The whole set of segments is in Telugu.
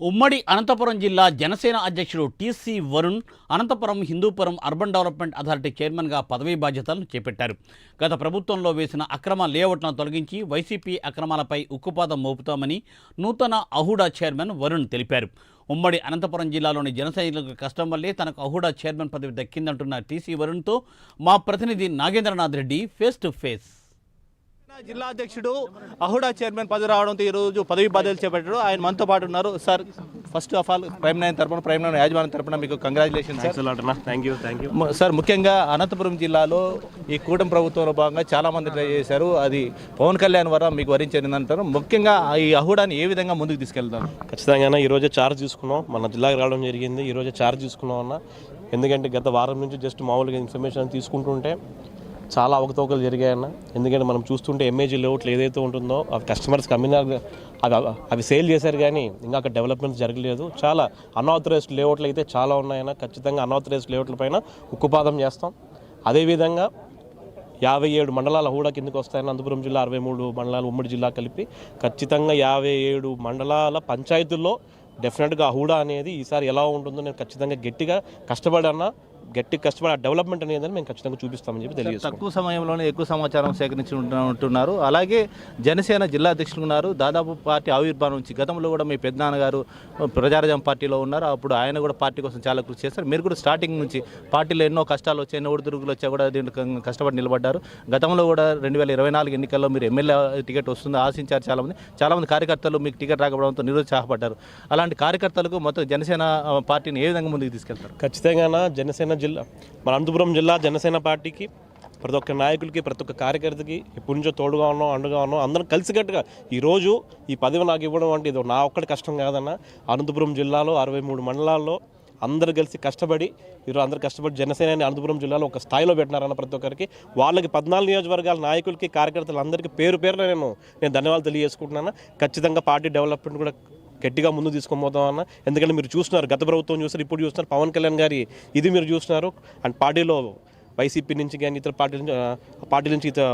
ఉమ్మడి అనంతపురం జిల్లా జనసేన అధ్యక్షుడు TC Varun Anantapuram Hindupuram urban development authority చైర్మన్గా పదవీ బాధ్యతలను చేపట్టారు. గత ప్రభుత్వంలో వేసిన అక్రమ లేఅవుట్ను తొలగించి వైసీపీ అక్రమాలపై ఉక్కుపాదం మోపుతామని నూతన అహుడా చైర్మన్ వరుణ్ తెలిపారు. ఉమ్మడి అనంతపురం జిల్లాలోని జనసైనికులకు కష్టం వల్లే తనకు అహుడా చైర్మన్ పదవి దక్కిందంటున్న టీసీ వరుణ్తో మా ప్రతినిధి Nagendranath Reddy face to face. జిల్లా అధ్యక్షుడు అహుడా చైర్మన్ పదవి రావడంతో ఈ రోజు పదవి బాధ్యతలు చేపట్టారు. ఆయన మనతో పాటు ఉన్నారు. Sir first of all prime nine తరపున ప్రైమ్ నైన్ యాజమాన్యం తరపున మీకు congratulation sir thank you thank you మ- సార్ ముఖ్యంగా అనంతపురం జిల్లాలో ఈ కూటమి ప్రభుత్వంలో భాగంగా చాలా మంది ట్రై చేశారు. అది పవన్ కళ్యాణ్ వల్ల మీకు వరించింది అంటారు. ముఖ్యంగా ఈ అహుడాని ఏ విధంగా ముందుకు తీసుకెళ్తారు? ఖచ్చితంగా ఈ రోజే చార్జ్ తీసుకున్నాం. మన జిల్లాకి రావడం జరిగింది. ఈ రోజే చార్జ్ తీసుకున్నాం అన్న. ఎందుకంటే గత వారం నుంచి జస్ట్ మామూలుగా ఇన్ఫర్మేషన్ తీసుకుంటుంటే చాలా అవకతవకలు జరిగాయన్న. ఎందుకంటే మనం చూస్తుంటే ఎంఏజీ లేఅవుట్లు ఏదైతే ఉంటుందో అవి కస్టమర్స్కి అమ్మిన అవి అవి సేల్ చేశారు కానీ ఇంకా అక్కడ డెవలప్మెంట్ జరగలేదు. చాలా అన్ఆథరైజ్డ్ లేఅవుట్లు అయితే చాలా ఉన్నాయన్న. ఖచ్చితంగా అన్ఆథరైజ్డ్ లేఅవుట్ల పైన ఉక్కుపాదం చేస్తాం. అదేవిధంగా యాభై ఏడు మండలాల హూడా కిందకు వస్తాయని అనంతపురం జిల్లా అరవై మూడు మండలాలు ఉమ్మడి జిల్లా కలిపి ఖచ్చితంగా యాభై ఏడు మండలాల పంచాయతీల్లో డెఫినెట్గా హూడా అనేది ఈసారి ఎలా ఉంటుందో నేను ఖచ్చితంగా గట్టిగా కష్టపడన్నా. గట్టి కష్టపడి ఆ డెవలప్మెంట్ అనేది మేము ఖచ్చితంగా చూపిస్తామని చెప్పి తెలియజేస్తాం తక్కువ సమయంలోనే ఎక్కువ సమాచారం సేకరించి ఉంటు- ఉంటున్నారు అలాగే జనసేన జిల్లా అధ్యక్షులు ఉన్నారు. దాదాపు పార్టీ ఆవిర్భావం నుంచి గతంలో కూడా మీ పెద్దనాన్నగారు ప్రజారాజ్యం పార్టీలో ఉన్నారు. అప్పుడు ఆయన కూడా పార్టీ కోసం చాలా కృషి చేస్తారు మీరు కూడా స్టార్టింగ్ నుంచి పార్టీలో ఎన్నో కష్టాలు వచ్చాయి ఎన్నో ఒడిదుడుకులు వచ్చా కూడా దీనికి కష్టపడి నిలబడ్డారు. గతంలో కూడా రెండు వేల ఇరవై నాలుగు ఎన్నికల్లో మీరు ఎమ్మెల్యే టికెట్ వస్తుంది ఆశించారు చాలామంది. చాలామంది కార్యకర్తలు మీకు టికెట్ రాకపోవడంతో నిరుత్సాహపడ్డారు. అలాంటి కార్యకర్తలకు మొత్తం జనసేన పార్టీని ఏ విధంగా ముందుకు తీసుకెళ్తారు? ఖచ్చితంగా జనసేన జిల్లా. మన అనంతపురం జిల్లా జనసేన పార్టీకి ప్రతి ఒక్క నాయకులకి ప్రతి ఒక్క కార్యకర్తకి ఎప్పటి నుంచో తోడుగా ఉన్నాం అండగా ఉన్నాం అందరం కలిసికట్టుగా ఈరోజు ఈ పదవి నాకు ఇవ్వడం అంటే ఇది నా ఒక్కటి కష్టం కాదన్న అనంతపురం జిల్లాలో అరవై మూడు మండలాల్లో అందరు కలిసి కష్టపడి ఈరోజు అందరు కష్టపడి జనసేనని అనంతపురం జిల్లాలో ఒక స్థాయిలో పెట్టినారన్న ప్రతి ఒక్కరికి వాళ్ళకి పద్నాలుగు నియోజకవర్గాల నాయకులకి కార్యకర్తలందరికీ పేరు పేరున నేను నేను ధన్యవాదాలు తెలియజేసుకుంటున్నాను. ఖచ్చితంగా పార్టీ డెవలప్మెంట్ కూడా గట్టిగా ముందు తీసుకొని పోతాం అన్న. ఎందుకంటే మీరు చూస్తున్నారు గత ప్రభుత్వం చూస్తారు ఇప్పుడు చూస్తున్నారు. పవన్ కళ్యాణ్ గారి ఇది మీరు చూస్తున్నారు. అండ్ పార్టీలో వైసీపీ నుంచి కానీ ఇతర పార్టీ నుంచి పార్టీ నుంచి ఇతర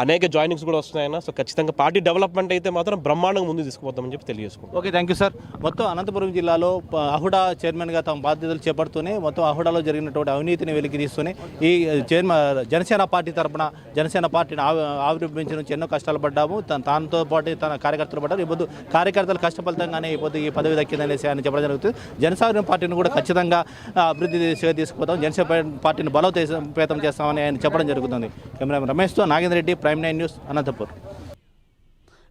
అనేక జాయినింగ్స్ కూడా వస్తున్నాయన్న. సో ఖచ్చితంగా పార్టీ డెవలప్మెంట్ అయితే మాత్రం బ్రహ్మాండంగా ముందు తీసుకుపోతామని చెప్పి తెలియజేసుకుంటాం ఓకే థ్యాంక్ యూ సార్. మొత్తం అనంతపురం జిల్లాలో అహుడా చైర్మన్గా తమ బాధ్యతలు చేపడుతూనే మొత్తం అహుడాలో జరిగినటువంటి అవినీతిని వెలికి తీస్తూనే ఈ చైర్మన్ జనసేన పార్టీ తరపున జనసేన పార్టీని ఆవి- ఆవిర్భవించిన నుంచి ఎన్నో కష్టాలు పడ్డాము. తన తనతో పాటు తన కార్యకర్తలు పడ్డారు. ఇప్పుడు కార్యకర్తలు కష్టఫలితంగానే ఇప్పుడు ఈ పదవి దక్కిందనేసి ఆయన చెప్పడం జరుగుతుంది. జనసాగరం పార్టీని కూడా ఖచ్చితంగా అభివృద్ధి దిశగా తీసుకుపోతాం. జనసేన పార్టీని బలోపేతం చేస్తామని ఆయన చెప్పడం జరుగుతుంది. Camera రమేష్తో Nagendra Reddy prime nine news Anantapur